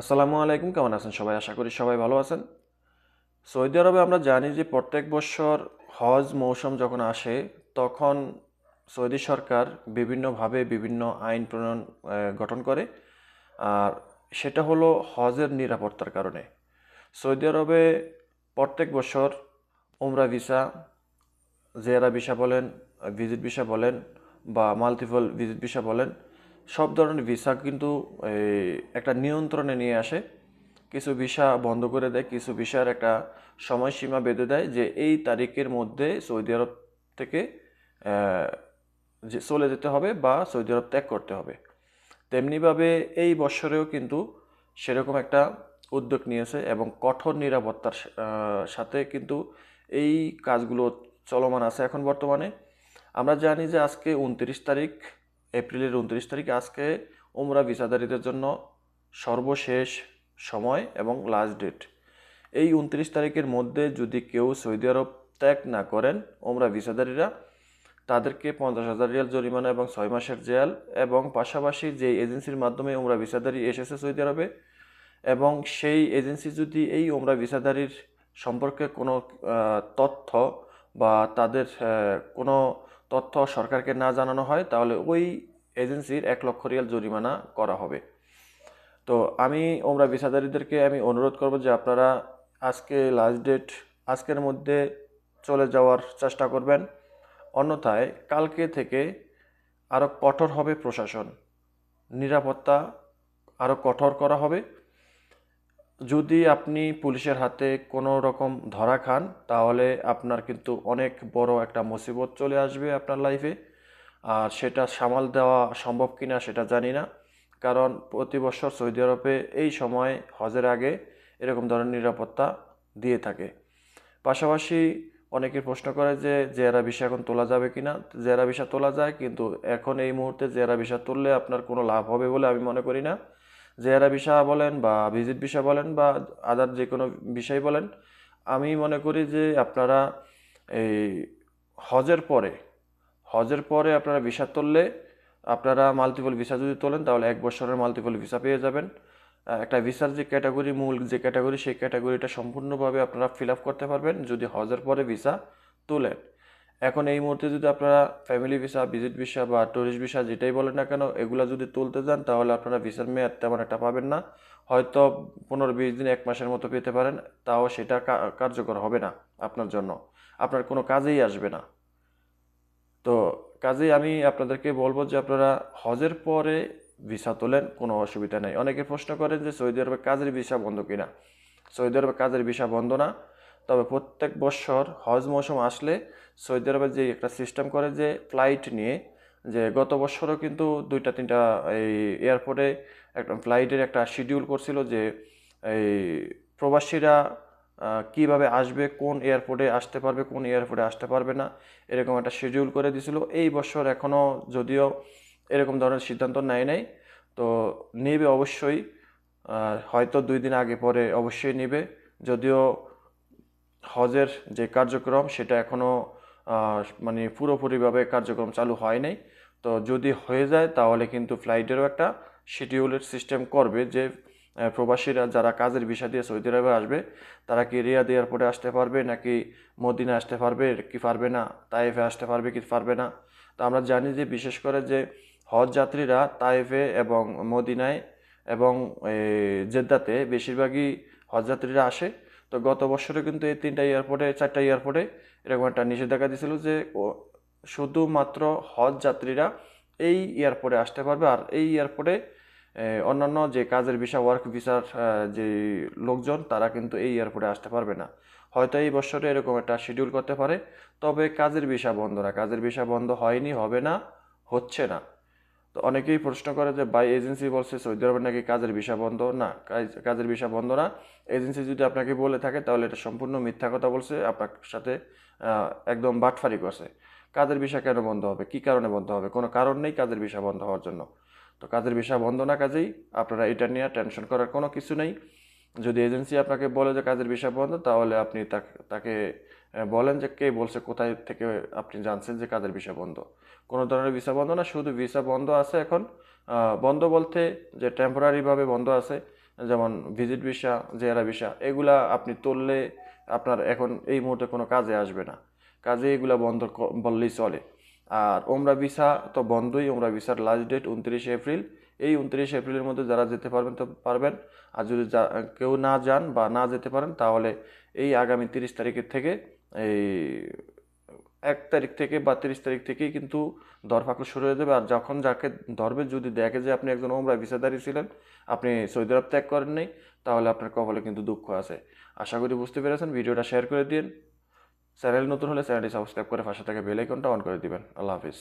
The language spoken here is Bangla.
আসসালামু আলাইকুম, কেমন আছেন সবাই? আশা করি সবাই ভালো আছেন। সৌদি আরবে আমরা জানি যে প্রত্যেক বছর হজ মৌসুম যখন আসে, তখন সৌদি সরকার বিভিন্নভাবে বিভিন্ন আইন প্রণয়ন গঠন করে। আর সেটা হলো হজের নিরাপত্তার কারণে। সৌদি আরবে প্রত্যেক বছর উমরা ভিসা, জেরা ভিসা বলেন, ভিজিট ভিসা বলেন বা মাল্টিপল ভিজিট ভিসা বলেন সব ধরনের ভিসা কিন্তু একটা নিয়ন্ত্রণে নিয়ে আসে। কিছু ভিসা বন্ধ করে দেয়, কিছু ভিসার একটা সময়সীমা বেঁধে দেয় যে এই তারিখের মধ্যে সৌদি আরব থেকে যে চলে যেতে হবে বা সৌদি আরব ত্যাগ করতে হবে। তেমনিভাবে এই বছরেও কিন্তু সেরকম একটা উদ্যোগ নিয়েছে এবং কঠোর নিরাপত্তার সাথে কিন্তু এই কাজগুলো চলমান আছে এখন বর্তমানে। আমরা জানি যে আজকে উনত্রিশ তারিখ এপ্রিলের উনত্রিশ তারিখ আজকে উমরা ভিসাদারীদের জন্য সর্বশেষ সময় এবং লাস্ট ডেট এই উনত্রিশ তারিখের মধ্যে যদি কেউ সৌদি আরব ত্যাগ না করেন ওমরা ভিসাদারীরা তাদেরকে পঞ্চাশ হাজার রিয়াল জরিমানা এবং ছয় মাসের জেল এবং পাশাপাশি যে এজেন্সির মাধ্যমে ওমরা ভিসাদারি এসেছে সৌদি আরবে এবং সেই এজেন্সি যদি এই ওমরা ভিসাদারির সম্পর্কে কোনো তথ্য বা তাদের কোনো তথ্য সরকারকে না জানানো হয়, তাহলে ওই এজেন্সির এক লক্ষ রিয়াল জরিমানা করা হবে। তো আমি ওমরা ভিসাদারীদেরকে আমি অনুরোধ করব যে আপনারা আজকে লাস্ট ডেট আজকের মধ্যে চলে যাওয়ার চেষ্টা করবেন। অন্যথায় কালকে থেকে আরও কঠোর হবে প্রশাসন। নিরাপত্তা আরও কঠোর করা হবে। যদি আপনি পুলিশের হাতে কোনো রকম ধরা খান, তাহলে আপনার কিন্তু অনেক বড় একটা মুসিবত চলে আসবে আপনার লাইফে। আর সেটা সামাল দেওয়া সম্ভব কিনা সেটা জানি না। কারণ প্রতি বছর সৌদি আরবে এই সময় হজের আগে এরকম ধরনের নিরাপত্তা দিয়ে থাকে। পাশাপাশি অনেকে প্রশ্ন করে যে, জেরা ভিসা এখন তোলা যাবে কি না জেরা ভিসা তোলা যায়, কিন্তু এখন এই মুহূর্তে জেরা ভিসা তুললে আপনার কোনো লাভ হবে বলে আমি মনে করি না। জেরা ভিসা বলেন বা ভিজিট ভিসা বলেন বা আদার যে কোনো বিষয় বলেন, আমি মনে করি যে আপনারা এই হজের পরে হজের পরে আপনারা ভিসা তুললে আপনারা মাল্টিপল ভিসা যদি তোলেন তাহলে এক বছরের মাল্টিপল ভিসা পেয়ে যাবেন। একটা ভিসার যে ক্যাটাগরি মূল যে ক্যাটাগরি সেই ক্যাটাগরিটা সম্পূর্ণভাবে আপনারা ফিল আপ করতে পারবেন যদি হজের পরে ভিসা তোলেন। এখন এই মুহূর্তে যদি আপনারা ফ্যামিলি ভিসা ভিজিট ভিসা বা ট্যুরিস্ট ভিসা যেটাই বলেন না কেন, এগুলো যদি তুলতে যান, তাহলে আপনারা ভিসার মেয়াদ তেমন একটা পাবেন না। হয়তো পনেরো বিশ দিন, এক মাসের মতো পেতে পারেন, তাও সেটা কার্যকর হবে না আপনার জন্য। আপনার কোনো কাজেই আসবে না। তো কাজেই আমি আপনাদেরকে বলব যে আপনারা হজের পরে ভিসা তোলেন, কোনো অসুবিধা নেই। অনেকে প্রশ্ন করেন যে সৌদি আরবে কাজের ভিসা বন্ধ কিনা? সৌদি আরবে কাজের ভিসা বন্ধ না। তবে প্রত্যেক বছর হজ মৌসুম আসলে সৌদি আরবে যে একটা সিস্টেম করে যে ফ্লাইট নিয়ে, যে গত বছরও কিন্তু দুইটা, তিনটা এই এয়ারপোর্টে একটা ফ্লাইটের একটা শিডিউল করছিল যে এই প্রবাসীরা কীভাবে আসবে, কোন এয়ারপোর্টে আসতে পারবে, কোন এয়ারপোর্টে আসতে পারবে না, এরকম একটা শিডিউল করে দিছিল। এই বছর এখনও যদিও এরকম ধরনের সিদ্ধান্ত নেয় নাই, তো নেবে অবশ্যই হয়তো দুই দিন আগে পরে অবশ্যই নেবে। যদিও হজের যে কার্যক্রম, সেটা এখনও মানে পুরোপুরিভাবে কার্যক্রম চালু হয় নাই। তো যদি হয়ে যায়, তাহলে কিন্তু ফ্লাইটেরও একটা শিডিউলের সিস্টেম করবে যে প্রবাসীরা যারা কাজের ভিসা দিয়ে সৌদি আরবে আসবে, তারা কি রিয়াদ এয়ারপোর্টে আসতে পারবে, নাকি মদিনা আসতে পারবে, কি পারবে না, তাইফে আসতে পারবে, কি পারবে না? তো আমরা জানি যে, বিশেষ করে যে হজ যাত্রীরা তাইফে এবং মদিনায় এবং জেদ্দাতে বেশিরভাগই হজযাত্রীরা আসে। তো গত বছরে কিন্তু এই তিনটা এয়ারপোর্টে চারটা এয়ারপোর্টে এরকম একটা নিষেধাজ্ঞা দিয়েছিল যে শুধুমাত্র হজ যাত্রীরা এই এয়ারপোর্টে আসতে পারবে আর এই এয়ারপোর্টে অন্যান্য যে কাজের ভিসা ওয়ার্ক ভিসার যে লোকজন, তারা কিন্তু এই এয়ারপোর্টে আসতে পারবে না। হয়তো এই বছরে এরকম একটা শিডিউল করতে পারে, তবে কাজের ভিসা বন্ধ না। কাজের ভিসা বন্ধ হয়নি, হবে না, হচ্ছে না। তো অনেকেই প্রশ্ন করে যে বাই এজেন্সি বলছে সৌদি আরবে নাকি কাজের ভিসা বন্ধ? না কাজের ভিসা বন্ধ না। এজেন্সি যদি আপনাকে বলে থাকে, তাহলে এটা সম্পূর্ণ মিথ্যা কথা বলছে, আপনার সাথে একদম বাটফারি করছে। কাজের ভিসা কেন বন্ধ হবে? কি কারণে বন্ধ হবে? কোনো কারণ নেই কাজের ভিসা বন্ধ হওয়ার জন্য। তো কাজের ভিসা বন্ধ না কাজেই আপনারা এটা নিয়ে টেনশন করার কোনো কিছু নেই। যদি এজেন্সি আপনাকে বলে যে কাজের বিষয় বন্ধ, তাহলে আপনি তাক- বলেন যে কে বলছে, কোথায় থেকে আপনি জানছেন যে কাজের ভিসা বন্ধ। কোনো ধরনের ভিসা বন্ধ না, শুধু ভিসা বন্ধ আছে এখন। বন্ধ বলতে যে টেম্পোরারিভাবে বন্ধ আছে, যেমন ভিজিট ভিসা জেরা ভিসা এগুলা আপনি তুললে আপনার এখন এই মুহূর্তে কোনো কাজে আসবে না। কাজে এগুলা বন্ধ বললেই চলে। আর ওমরা ভিসা তো বন্ধই, ওমরা ভিসার লাস্ট ডেট উনত্রিশে এপ্রিল। এই উনত্রিশে এপ্রিলের মধ্যে যারা যেতে পারবেন তো পারবেন। আর যদি কেউ না যান বা না যেতে পারেন, তাহলে এই আগামী তিরিশ তারিখের থেকে এই এক তারিখ থেকে বা তিরিশ তারিখ থেকেই কিন্তু দরফাকল শুরু হয়ে যাবে। আর যখন যাকে ধরবে, যদি দেখে যে আপনি একজন ওমরা ভিসাদারি ছিলেন, আপনি সৌদি আরব ত্যাগ করেন তাহলে আপনার কপালে কিন্তু দুঃখ আছে। আশা করি বুঝতে পেরেছেন। ভিডিওটা শেয়ার করে দিন। চ্যানেল নতুন হলে চ্যানেলটি সাবস্ক্রাইব করে পাশে থাকা বেল আইকনটা অন করে দিবেন। আল্লাহ হাফিজ।